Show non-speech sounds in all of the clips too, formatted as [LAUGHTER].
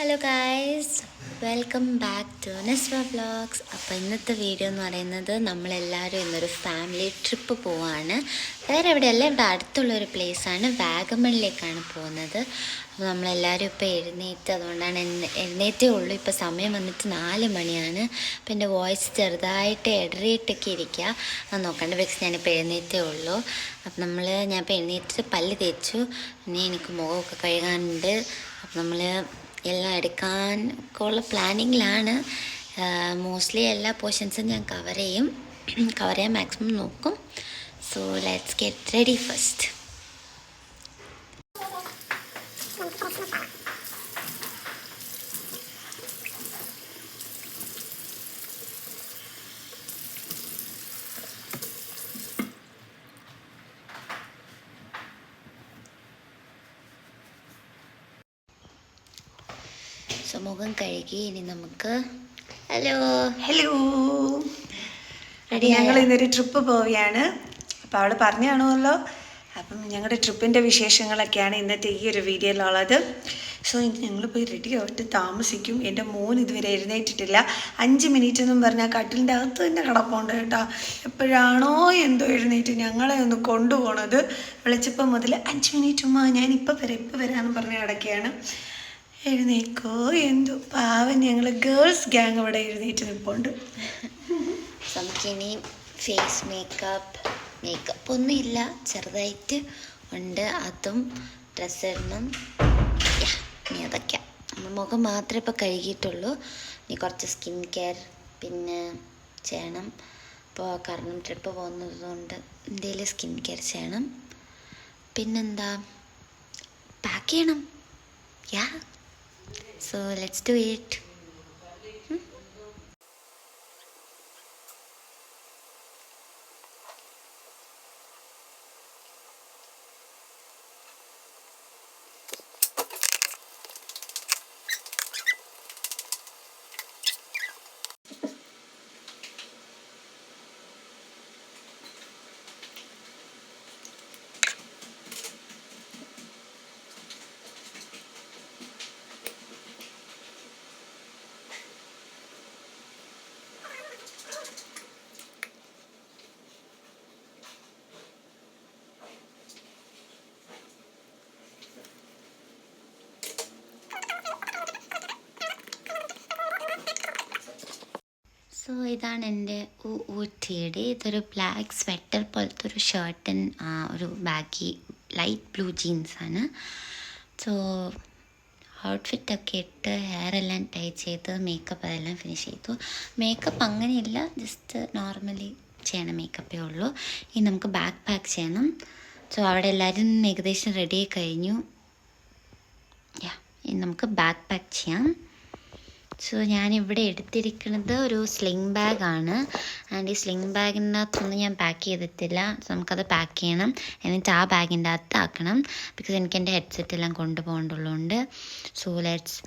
Hello guys welcome back to നെസ്വ vlogs അപ്പോൾ ഇന്നത്തെ video എന്ന് പറയുന്നത് നമ്മളെല്ലാവരും ഇന്നൊരു ഫാമിലി ട്രിപ്പ് പോവാണ്. വേറെ എവിടെയല്ല ഇവിടെ അടുത്തുള്ളൊരു പ്ലേസാണ് വാഗമണിലേക്കാണ് പോകുന്നത്. അപ്പോൾ നമ്മളെല്ലാവരും ഇപ്പോൾ എഴുന്നേറ്റ് അതുകൊണ്ടാണ് എഴുന്നേറ്റേ ഉള്ളൂ. ഇപ്പോൾ സമയം വന്നിട്ട് നാല് മണിയാണ്. അപ്പോൾ എന്റെ വോയിസ് ചെറുതായിട്ട് ഇടറിയിട്ടൊക്കെ ഇരിക്കുക അത് നോക്കേണ്ട ബിക്കോസ് ഞാനിപ്പോൾ എഴുന്നേറ്റേ ഉള്ളൂ. അപ്പം നമ്മൾ ഞാൻ ഇപ്പോൾ എഴുന്നേറ്റ് പല്ല് തേച്ചു. ഇനി എനിക്ക് മുഖമൊക്കെ കഴുകാനുണ്ട്. അപ്പം നമ്മൾ എല്ലാം എടുക്കാൻ ഉള്ള പ്ലാനിങ്ങിലാണ് മോസ്റ്റ്ലി എല്ലാ പോർഷൻസും ഞാൻ കവർ ചെയ്യും. [CLEARS THROAT] കവർ ചെയ്യാൻ മാക്സിമം നോക്കും. So let's get ready first മുഖം കഴുകി ഇനി നമുക്ക് ഹലോ. ഹലോ അടി ഞങ്ങൾ? ഇന്നൊരു ട്രിപ്പ് പോവുകയാണ്. അപ്പോൾ അവൾ പറഞ്ഞു കാണുമല്ലോ അപ്പം ഞങ്ങളുടെ ട്രിപ്പിന്റെ വിശേഷങ്ങളൊക്കെയാണ് ഇന്നത്തെ ഈ ഒരു വീഡിയോയിലുള്ളത്. സോ ഞങ്ങൾ പോയി റെഡി ആയിട്ട് താമസിക്കും. എന്റെ മോൻ ഇതുവരെ എഴുന്നേറ്റിട്ടില്ല. അഞ്ച് മിനിറ്റ് എന്നും പറഞ്ഞാൽ കട്ടിലിന്റെ അകത്ത് തന്നെ കിടപ്പുണ്ട് കേട്ടോ. എപ്പോഴാണോ എന്തോ എഴുന്നേറ്റ് ഞങ്ങളെ ഒന്ന് കൊണ്ടുപോകണത് വിളിച്ചപ്പോൾ മുതൽ അഞ്ച് മിനിറ്റ് ഉമ്മ ഞാൻ ഇപ്പം വരാം ഇപ്പം വരാമെന്ന് പറഞ്ഞ് കിടക്കുകയാണ്. എഴുന്നേക്കോ എന്തു? പാവം ഞങ്ങൾ ഗേൾസ് ഗ്യാങ് അവിടെ എഴുന്നേറ്റ് നിൽപ്പുണ്ട് നമുക്കിനിയും നമുക്കിനി ഫേസ് മേക്കപ്പ് മേക്കപ്പ് ഒന്നും ഇല്ല ചെറുതായിട്ട് ഉണ്ട്. അതും ഡ്രസ്സ് ഇടണം. ഇനി അതൊക്കെ. മുഖം മാത്രമേ ഇപ്പോൾ കഴുകിയിട്ടുള്ളൂ. ഇനി കുറച്ച് സ്കിൻ കെയർ പിന്നെ ചെയ്യണം. ഇപ്പോൾ കാരണം ട്രിപ്പ് പോകുന്നതുകൊണ്ട് എന്തെങ്കിലും സ്കിൻ കെയർ ചെയ്യണം. പിന്നെന്താ? പാക്ക് ചെയ്യണം. Yeah so let's do it so ഇതാണ് എന്റെ ഊട്ടിയുടെ ഇതൊരു ബ്ലാക്ക് സ്വെറ്റർ പോലത്തെ ഒരു ഷർട്ടൻ ഒരു ബാഗി ലൈറ്റ് ബ്ലൂ ജീൻസാണ് സോ ഔട്ട്ഫിറ്റൊക്കെ ഇട്ട് ഹെയർ എല്ലാം ടൈ ചെയ്ത് മേക്കപ്പ് അതെല്ലാം ഫിനിഷ് ചെയ്തു. മേക്കപ്പ് അങ്ങനെയില്ല ജസ്റ്റ് നോർമലി ചെയ്യണ മേക്കപ്പേ ഉള്ളൂ. ഇനി നമുക്ക് ബാക്ക് പാക്ക് ചെയ്യണം. സോ അവിടെ എല്ലാവരും ഏകദേശം റെഡി ആയി കഴിഞ്ഞു. യാ ഇനി നമുക്ക് ബാക്ക് പാക്ക് ചെയ്യാം. സോ ഇവിടെ എടുത്തിരിക്കുന്നത് ഒരു സ്ലിംഗ് ബാഗാണ് ആൻഡ് ഈ സ്ലിംഗ് ബാഗിനകത്തൊന്നും ഞാൻ പാക്ക് ചെയ്തിട്ടില്ല. നമുക്കത് പാക്ക് ചെയ്യണം. എന്നിട്ട് ആ ബാഗിന്റെ അകത്ത് ആക്കണം. ബിക്കോസ് എനിക്ക് എന്റെ ഹെഡ്സെറ്റ് എല്ലാം കൊണ്ടുപോകേണ്ടുള്ളതുകൊണ്ട് so let's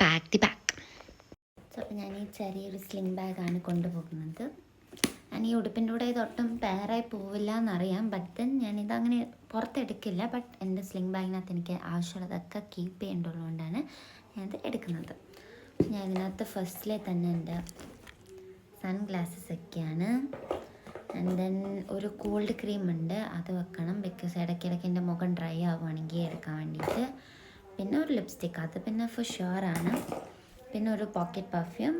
pack the bag so അപ്പോൾ ഞാൻ ഈ ചെറിയൊരു സ്ലിംഗ് ബാഗാണ് കൊണ്ടുപോകുന്നത് ഞാൻ ഈ ഉടുപ്പിന്റെ കൂടെ ഇതൊട്ടും പേറായി പോവില്ല എന്നറിയാം. ബട്ട് ദെൻ ഞാനിത് അങ്ങനെ പുറത്തെടുക്കില്ല. ബട്ട് എന്റെ സ്ലിംഗ് ബാഗിനകത്ത് എനിക്ക് ആവശ്യമുള്ളതൊക്കെ കീപ്പ് ചെയ്യേണ്ടതുകൊണ്ടാണ് ഞാനത് എടുക്കുന്നത്. ഞാൻ ഇതിനകത്ത് ഫസ്റ്റിലെ തന്നെ എന്റെ സൺ ഗ്ലാസ്സസ് ഒക്കെയാണ്. ആൻഡ് ദെൻ ഒരു കോൾഡ് ക്രീം ഉണ്ട് അത് വെക്കണം. ബിക്കോസ് ഇടയ്ക്കിടയ്ക്ക് എന്റെ മുഖം ഡ്രൈ ആവുകയാണെങ്കിൽ എടുക്കാൻ വേണ്ടിയിട്ട്. പിന്നെ ഒരു ലിപ്സ്റ്റിക്ക് അത് പിന്നെ ഫോർ ഷുവറാണ് പിന്നെ ഒരു പോക്കറ്റ് പെർഫ്യൂം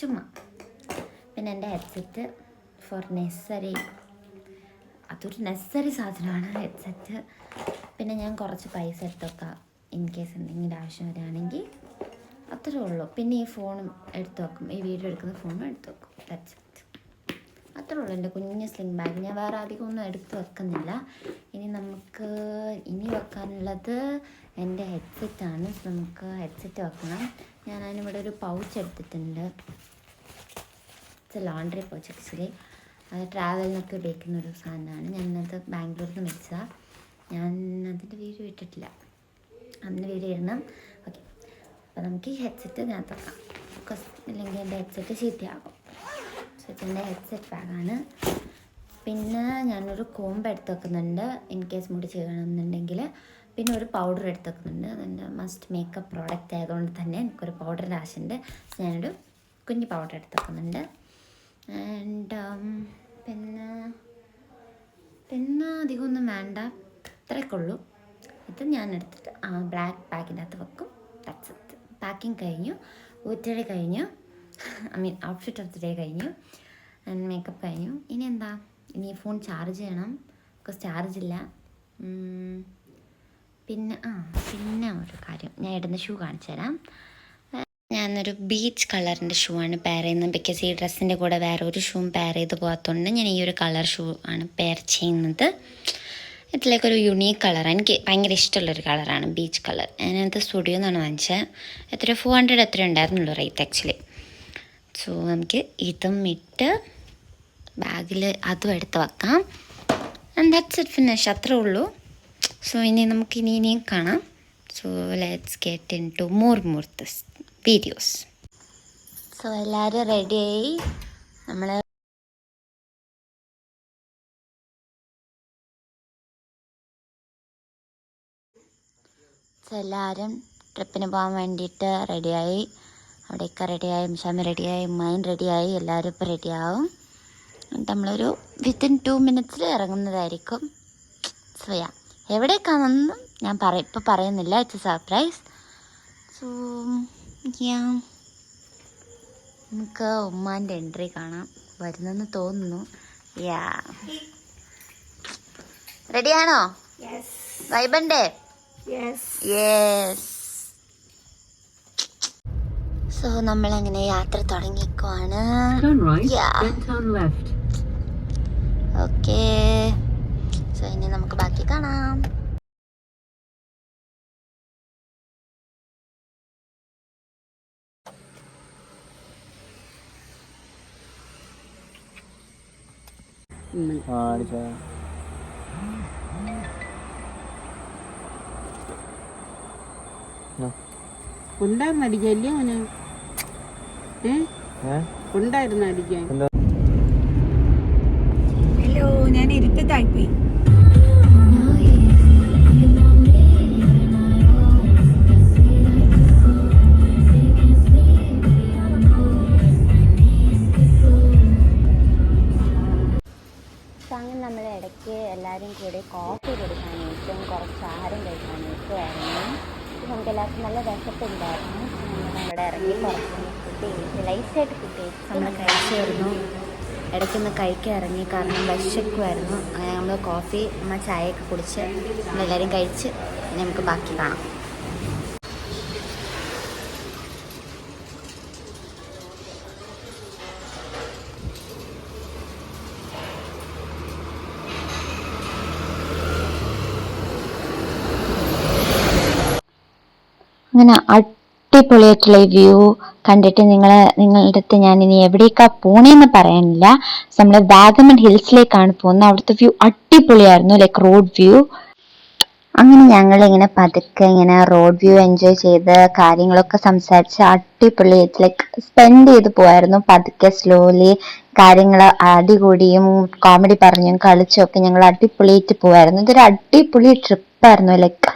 ചുമ്മാ. പിന്നെ എന്റെ ഹെഡ്സെറ്റ് ഫോർ നെസറി അതൊരു നെസറി സാധനമാണ് ഹെഡ്സെറ്റ് പിന്നെ ഞാൻ കുറച്ച് പൈസ എടുത്തൊക്കെ ഇൻ കേസ് എന്തെങ്കിലും ആവശ്യം വരികയാണെങ്കിൽ. അത്രേ ഉള്ളൂ. പിന്നെ ഈ ഫോണും എടുത്തു വെക്കും. ഈ വീഡിയോ എടുക്കുന്ന ഫോണും എടുത്തു വെക്കും. അത്രേ ഉള്ളൂ എന്റെ കുഞ്ഞ് സ്ലിംഗ് ബാഗ് ഞാൻ വേറെ അധികം ഒന്നും എടുത്ത് വെക്കുന്നില്ല. ഇനി നമുക്ക് ഇനി വെക്കാനുള്ളത് എന്റെ ഹെഡ്സെറ്റ് ആണ്. നമുക്ക് ഹെഡ്സെറ്റ് വെക്കണം. ഞാൻ അതിനിവിടെ ഒരു പൗച്ച് എടുത്തിട്ടുണ്ട്. ലോണ്ട്രി പൗച്ച് ആക്ച്വലി അത് ട്രാവലിനൊക്കെ ഉപയോഗിക്കുന്ന ഒരു സാധനമാണ്. ഞാനത് ബാംഗ്ലൂരിൽ നിന്ന് മേടിച്ചതാണ് ഞാൻ അതിന്റെ വീഡിയോ ഇട്ടിട്ടില്ല. അന്ന് വീഡിയോ ഇടണം. അപ്പോൾ നമുക്ക് ഈ ഹെഡ്സെറ്റ് ഞാൻ തുറക്കാം. ബിക്കോസ് ഇല്ലെങ്കിൽ എന്റെ ഹെഡ്സെറ്റ് ചീത്തയാകും സോ ഹെഡ്സെറ്റ് ബാഗാണ് പിന്നെ ഞാനൊരു കോമ്പ് എടുത്ത് വെക്കുന്നുണ്ട്. ഇൻ കേസ് മുടി ചെയ്യണമെന്നുണ്ടെങ്കിൽ പിന്നെ ഒരു പൗഡർ എടുത്ത് വെക്കുന്നുണ്ട്. അതെന്റെ മസ്റ്റ് മേക്കപ്പ് പ്രോഡക്റ്റ് ആയതുകൊണ്ട് തന്നെ എനിക്കൊരു പൗഡറിന്റെ ആവശ്യമുണ്ട്. ഞാനൊരു കുഞ്ഞ് പൗഡർ എടുത്ത് വെക്കുന്നുണ്ട്. ആൻഡ് പിന്നെ പിന്നെ അധികമൊന്നും വേണ്ട. ഇത്രയൊക്കെ ഉള്ളൂ. ഇത് ഞാൻ എടുത്തിട്ട് ആ ബ്ലാക്ക് ബാഗിന്റെ അകത്ത് വെക്കും. ഇറ്റ് പാക്കിംഗ് കഴിഞ്ഞു ഊറ്റഴി കഴിഞ്ഞു I mean outfit of the day കഴിഞ്ഞു ആൻഡ് മേക്കപ്പ് കഴിഞ്ഞു. ഇനി എന്താ? ഇനി ഫോൺ ചാർജ് ചെയ്യണം. ബിക്കോസ് ചാർജ് ഇല്ല. പിന്നെ ആ പിന്നെ ഒരു കാര്യം. ഞാൻ ഇടുന്ന ഷൂ കാണിച്ചു തരാം. ഞാനൊരു ബീച്ച് കളറിന്റെ ഷൂ ആണ് പെയർ ചെയ്യുന്നത്. ബിക്കോസ് ഈ ഡ്രസ്സിന്റെ കൂടെ വേറെ ഒരു ഷൂവും പെയർ ചെയ്ത് പോകാത്തതുകൊണ്ട് ഞാൻ ഈ ഒരു കളർ ഷൂ ആണ് പെയർ ചെയ്യുന്നത്. ഇതിലേക്കൊരു യുണീക്ക് കളർ എനിക്ക് ഭയങ്കര ഇഷ്ടമുള്ളൊരു കളറാണ് ബീച്ച് കളർ ഞാനത് സ്റ്റുഡിയോ എന്നാണ് വാങ്ങിച്ചത്. എത്ര ഫോർ ഹൺഡ്രഡ് എത്ര ഉണ്ടായിരുന്നുള്ളൂ റേറ്റ് ആക്ച്വലി സോ നമുക്ക് ഇതും ഇട്ട് ബാഗിൽ അതും എടുത്ത് വെക്കാം. ആൻഡ് ദാറ്റ്സ് ഇറ്റ് ഫിനിഷ് അത്രേ ഉള്ളൂ. സോ ഇനി നമുക്ക് ഇനി ഇനിയും കാണാം. So let's get into more more videos so എല്ലാവരും റെഡിയായി നമ്മൾ എല്ലാവരും ട്രിപ്പിന് പോകാൻ വേണ്ടിയിട്ട് റെഡിയായി അവിടെയൊക്കെ റെഡിയായി മിഷാമി റെഡിയായി ഉമ്മായും റെഡിയായി എല്ലാവരും ഇപ്പോൾ റെഡിയാവും നമ്മളൊരു വിത്തിൻ ടു മിനിറ്റ്സിൽ ഇറങ്ങുന്നതായിരിക്കും. സോ യാ എവിടേക്കാണെന്ന് ഞാൻ പറ ഇപ്പോൾ പറയുന്നില്ല. ഇറ്റ്സ് സർപ്രൈസ് സോ യാ നമുക്ക് ഉമ്മാന്റെ എൻട്രി കാണാം. വരുന്നെന്ന് തോന്നുന്നു. യാ റെഡിയാണോ വൈബണ്ടേ യെസ് യെസ് സോ നമ്മളങ്ങനെ യാത്ര തുടങ്ങിക്കുവാണ് Turn Yeah. then turn left. Okay so ഇനി നമുക്ക് ബാക്കി കാണാം. ഉണ്ടായിരുന്നു അടിക്കല്ലേ അവന് ഏ? ഉണ്ടായിരുന്നു അടിക്കാൻ. ഹലോ ഞാൻ ഇരുട്ടത്തായിപ്പോയി. ഇടയ്ക്കൊന്ന് കഴിക്കാൻ ഇറങ്ങി. കാരണം വിശക്കുമായിരുന്നു അങ്ങനെ നമ്മൾ കോഫി നമ്മൾ ചായയൊക്കെ കുടിച്ച് നമ്മളെല്ലാവരും കഴിച്ച് നമുക്ക് ബാക്കി കാണാം. അങ്ങനെ അടിപൊളിയായിട്ടുള്ള വ്യൂ കണ്ടിട്ട് നിങ്ങൾ നിങ്ങളുടെ അടുത്ത് ഞാൻ ഇനി എവിടേക്കാ പോണേന്ന് പറയാനില്ല. നമ്മൾ വാഗമൺ ഹിൽസിലേക്കാണ് പോകുന്നത്. അവിടുത്തെ വ്യൂ അടിപൊളിയായിരുന്നു ലൈക്ക് റോഡ് വ്യൂ അങ്ങനെ ഞങ്ങൾ ഇങ്ങനെ പതുക്കെ ഇങ്ങനെ റോഡ് വ്യൂ എൻജോയ് ചെയ്ത് കാര്യങ്ങളൊക്കെ സംസാരിച്ച് അടിപൊളി ലൈക്ക് സ്പെൻഡ് ചെയ്ത് പോയായിരുന്നു പതുക്കെ സ്ലോലി കാര്യങ്ങൾ അടികൂടിയും കോമഡി പറഞ്ഞും കളിച്ചും ഒക്കെ ഞങ്ങൾ അടിപൊളിയായിട്ട് പോയായിരുന്നു ഇതൊരു അടിപൊളി ട്രിപ്പായിരുന്നു ലൈക്ക്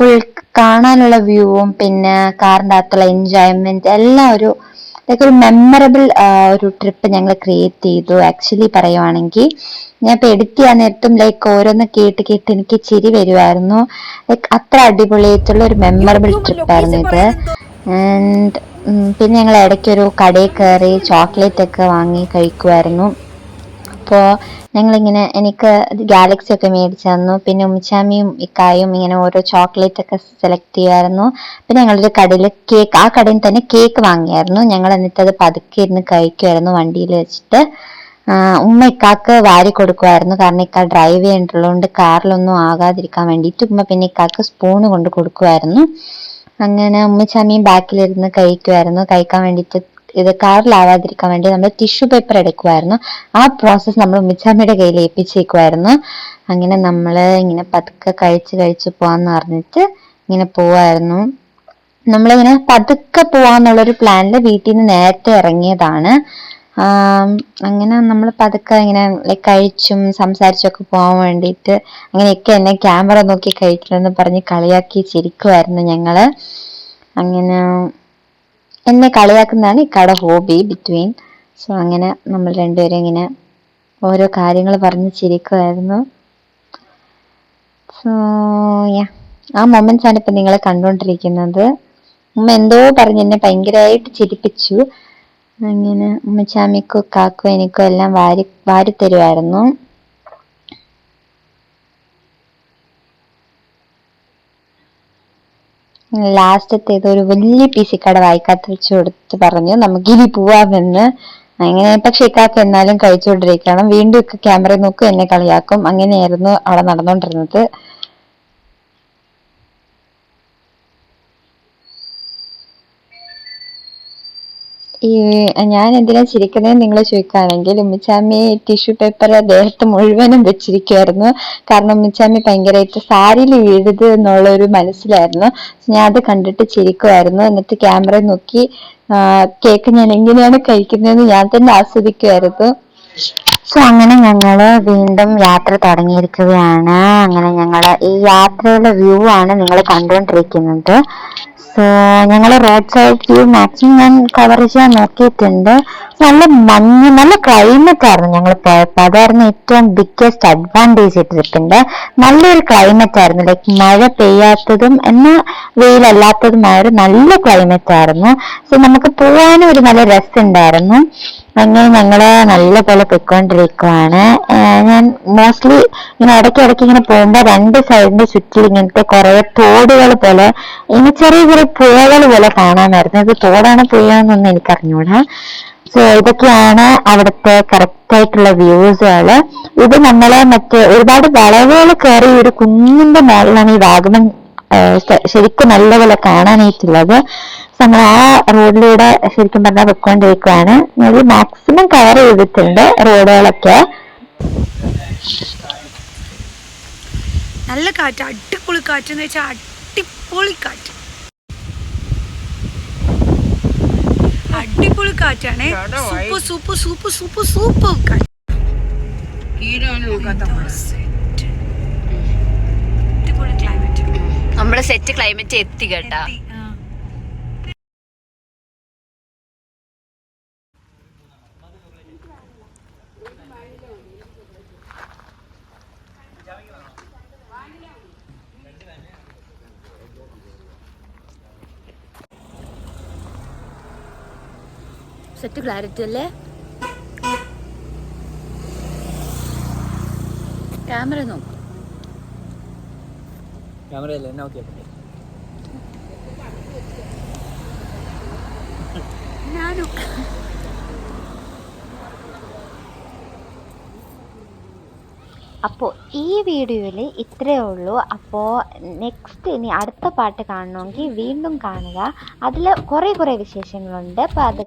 ഫുൾ കാണാനുള്ള വ്യൂവും പിന്നെ കാറിന്റെ അകത്തുള്ള എൻജോയ്മെന്റ് എല്ലാം ഒരു ലൈക്ക് ഒരു മെമ്മറബിൾ ഒരു ട്രിപ്പ് ഞങ്ങൾ ക്രിയേറ്റ് ചെയ്തു. ആക്ച്വലി പറയുവാണെങ്കിൽ ഞാൻ ഇപ്പൊ എഡിറ്റ് ചെയ്യാൻ നേരത്തും ലൈക്ക് ഓരോന്ന് കേട്ട് കേട്ട് എനിക്ക് ചിരി വരുമായിരുന്നു ലൈക്ക് അത്ര അടിപൊളിയായിട്ടുള്ള ഒരു മെമ്മറബിൾ ട്രിപ്പായിരുന്നു ഇത് ആൻഡ് പിന്നെ ഞങ്ങൾ ഇടയ്ക്ക് ഒരു കടയിൽ കയറി ചോക്ലേറ്റ് ഒക്കെ വാങ്ങി കഴിക്കുമായിരുന്നു അപ്പോൾ ഞങ്ങളിങ്ങനെ എനിക്ക് ഗാലക്സി ഒക്കെ മേടിച്ചു തന്നു. പിന്നെ ഉമ്മച്ചാമിയും ഇക്കായും ഇങ്ങനെ ഓരോ ചോക്ലേറ്റ് ഒക്കെ സെലക്ട് ചെയ്യുമായിരുന്നു പിന്നെ ഞങ്ങളൊരു കടയിൽ കേക്ക് ആ കടയിൽ തന്നെ കേക്ക് വാങ്ങിയായിരുന്നു. ഞങ്ങൾ എന്നിട്ട് അത് പതുക്കെ ഇരുന്ന് കഴിക്കുമായിരുന്നു വണ്ടിയിൽ വെച്ചിട്ട്. ഉമ്മ ഇക്കാക്ക് വാരി കൊടുക്കുമായിരുന്നു കാരണം ഇക്ക ഡ്രൈവ് ചെയ്യേണ്ടതുകൊണ്ട് കാറിലൊന്നും ആകാതിരിക്കാൻ വേണ്ടിയിട്ട് ഉമ്മ പിന്നെ ഇക്കാക്ക് സ്പൂണ് കൊണ്ട് കൊടുക്കുമായിരുന്നു അങ്ങനെ ഉമ്മച്ചാമിയും ബാക്കിലിരുന്ന് കഴിക്കുമായിരുന്നു കഴിക്കാൻ വേണ്ടിയിട്ട് ഇത് കാറിലാവാതിരിക്കാൻ വേണ്ടി നമ്മൾ ടിഷ്യൂ പേപ്പർ എടുക്കുമായിരുന്നു ആ പ്രോസസ്സ് നമ്മൾ ഉമ്മിച്ചാമ്മയുടെ കയ്യിൽ ഏൽപ്പിച്ചേക്കുമായിരുന്നു അങ്ങനെ നമ്മൾ ഇങ്ങനെ പതുക്കെ കഴിച്ച് കഴിച്ച് പോവാന്ന് പറഞ്ഞിട്ട് ഇങ്ങനെ പോവായിരുന്നു. നമ്മളിങ്ങനെ പതുക്കെ പോവാന്നുള്ളൊരു പ്ലാനിൽ വീട്ടിൽ നിന്ന് നേരത്തെ ഇറങ്ങിയതാണ്. അങ്ങനെ നമ്മൾ പതുക്കെ ഇങ്ങനെ ലൈക്ക് കഴിച്ചും സംസാരിച്ചൊക്കെ പോകാൻ വേണ്ടിയിട്ട് അങ്ങനെയൊക്കെ എന്നെ ക്യാമറ നോക്കി കഴിക്കണമെന്ന് പറഞ്ഞ് കളിയാക്കി ചിരിക്കുമായിരുന്നു ഞങ്ങൾ. അങ്ങനെ എന്നെ കളിയാക്കുന്നതാണ് കട ഹോബി ബിറ്റ്വീൻ സോ അങ്ങനെ നമ്മൾ രണ്ടുപേരും ഇങ്ങനെ ഓരോ കാര്യങ്ങൾ പറഞ്ഞ് ചിരിക്കുമായിരുന്നു സോ യാ ആ മൊമെന്റ്സ് ആണ് ഇപ്പൊ നിങ്ങളെ കണ്ടുകൊണ്ടിരിക്കുന്നത്. ഉമ്മ എന്തോ പറഞ്ഞ് എന്നെ ഭയങ്കരമായിട്ട് ചിരിപ്പിച്ചു. അങ്ങനെ ഉമ്മച്ചാമിക്കും കാക്കും എനിക്കും എല്ലാം വാരി വാരി തരുമായിരുന്നു ലാസ്റ്റത്തെ ഒരു വലിയ പീസ് കട വായിക്കാത്ത വെച്ച് കൊടുത്ത് പറഞ്ഞു നമുക്കിനി പോവാമെന്ന്. അങ്ങനെ പക്ഷെ ഇക്കാക്ക എന്നാലും കഴിച്ചുകൊണ്ടിരിക്കണം വീണ്ടും ഇക്ക ക്യാമറ നോക്കും എന്നെ കളിയാക്കും. അങ്ങനെയായിരുന്നു അവിടെ നടന്നുകൊണ്ടിരുന്നത്. ഈ ഞാൻ എന്തിനാ ചിരിക്കുന്നത് നിങ്ങൾ ചോദിക്കുകയാണെങ്കിൽ ഉമ്മിച്ചാമി ടിഷ്യൂ പേപ്പർ ദേഹത്ത് മുഴുവനും വെച്ചിരിക്കുമായിരുന്നു കാരണം ഉമ്മിച്ചാമി ഭയങ്കരമായിട്ട് സാരിയിൽ വീഴുത് എന്നുള്ള ഒരു മനസ്സിലായിരുന്നു ഞാൻ അത് കണ്ടിട്ട് ചിരിക്കുമായിരുന്നു എന്നിട്ട് ക്യാമറ നോക്കി കേക്ക് ഞാൻ എങ്ങനെയാണ് കഴിക്കുന്നതെന്ന് ഞാൻ തന്നെ ആസ്വദിക്കുമായിരുന്നു സോ അങ്ങനെ ഞങ്ങൾ വീണ്ടും യാത്ര തുടങ്ങിയിരിക്കുകയാണ്. അങ്ങനെ ഞങ്ങൾ ഈ യാത്രയുടെ വ്യൂ ആണ് നിങ്ങൾ കണ്ടുകൊണ്ടിരിക്കുന്നത്. സോ ഞങ്ങൾ റോഡ് സൈഡ് വ്യൂ മാക്സിമം ഞാൻ കവർ ചെയ്യാൻ നോക്കിയിട്ടുണ്ട്. നല്ല മഞ്ഞ് നല്ല ക്ലൈമറ്റ് ആയിരുന്നു ഞങ്ങൾ പോയപ്പോൾ അതായിരുന്നു ഏറ്റവും ബിഗ്ഗസ്റ്റ് അഡ്വാന്റേജ് ട്രിപ്പിന്റെ നല്ലൊരു ക്ലൈമറ്റ് ആയിരുന്നു. ലൈക്ക് മഴ പെയ്യാത്തതും എന്നാൽ വെയിലല്ലാത്തതുമായ ഒരു നല്ല ക്ലൈമറ്റ് ആയിരുന്നു. സോ നമുക്ക് പോകാനും ഒരു നല്ല രസമുണ്ടായിരുന്നു. അങ്ങനെ നല്ല പോലെ പൊയ്ക്കൊണ്ടിരിക്കുവാണ്. ഞാൻ മോസ്റ്റ്ലി ഇങ്ങനെ ഇടയ്ക്ക് ഇടയ്ക്ക് ഇങ്ങനെ പോകുമ്പോൾ രണ്ട് സൈഡിന്റെ ചുറ്റിൽ ഇങ്ങനത്തെ കുറെ തോടുകൾ പോലെ ഇങ്ങനെ ചെറിയ ചെറിയ പുഴകൾ പോലെ കാണാമായിരുന്നു. ഇത് തോടാണ് പുഴയാണെന്നൊന്നും എനിക്കറിഞ്ഞൂടാ. സോ ഇതൊക്കെയാണ് അവിടുത്തെ കറക്റ്റ് ആയിട്ടുള്ള വ്യൂസുകൾ ഇത് നമ്മളെ മറ്റേ ഒരുപാട് വളവുകൾ കയറി ഒരു കുന്നിന്റെ മേളിലാണ് ഈ വാഗമൺ ശരിക്കും നല്ലപോലെ കാണാനായിട്ടുള്ളത് നമ്മൾ ആ റോഡിലൂടെ ശരിക്കും പറഞ്ഞാൽ പൊയ്ക്കൊണ്ടിരിക്കുകയാണ് ഞാൻ മാക്സിമം കവർ ചെയ്തിട്ടുണ്ട് റോഡുകളൊക്കെ. നല്ല കാറ്റ് അടിപൊളി കാറ്റ് എന്ന് വെച്ചാൽ അടിപൊളി കാറ്റ്. അടിപൊളി കാറ്റാണ്. Super super super super super കാറ്റ് അടിപൊളി ക്ലൈമറ്റ് നമ്മുടെ സെറ്റ് ക്ലൈമറ്റ് എത്തി കേട്ടാ. സെറ്റ് ക്ലാരിറ്റി അല്ലേ? ക്യാമറ നോക്കും. ക്യാമറയല്ലേ എന്നാ ഓക്കെ ഞാനും അപ്പോൾ ഈ വീഡിയോയിൽ ഇത്രയേ ഉള്ളൂ. അപ്പോൾ നെക്സ്റ്റ് ഇനി അടുത്ത പാട്ട് കാണണമെങ്കിൽ വീണ്ടും കാണുക. അതിൽ കുറേ കുറേ വിശേഷങ്ങളുണ്ട്. അപ്പോൾ അത്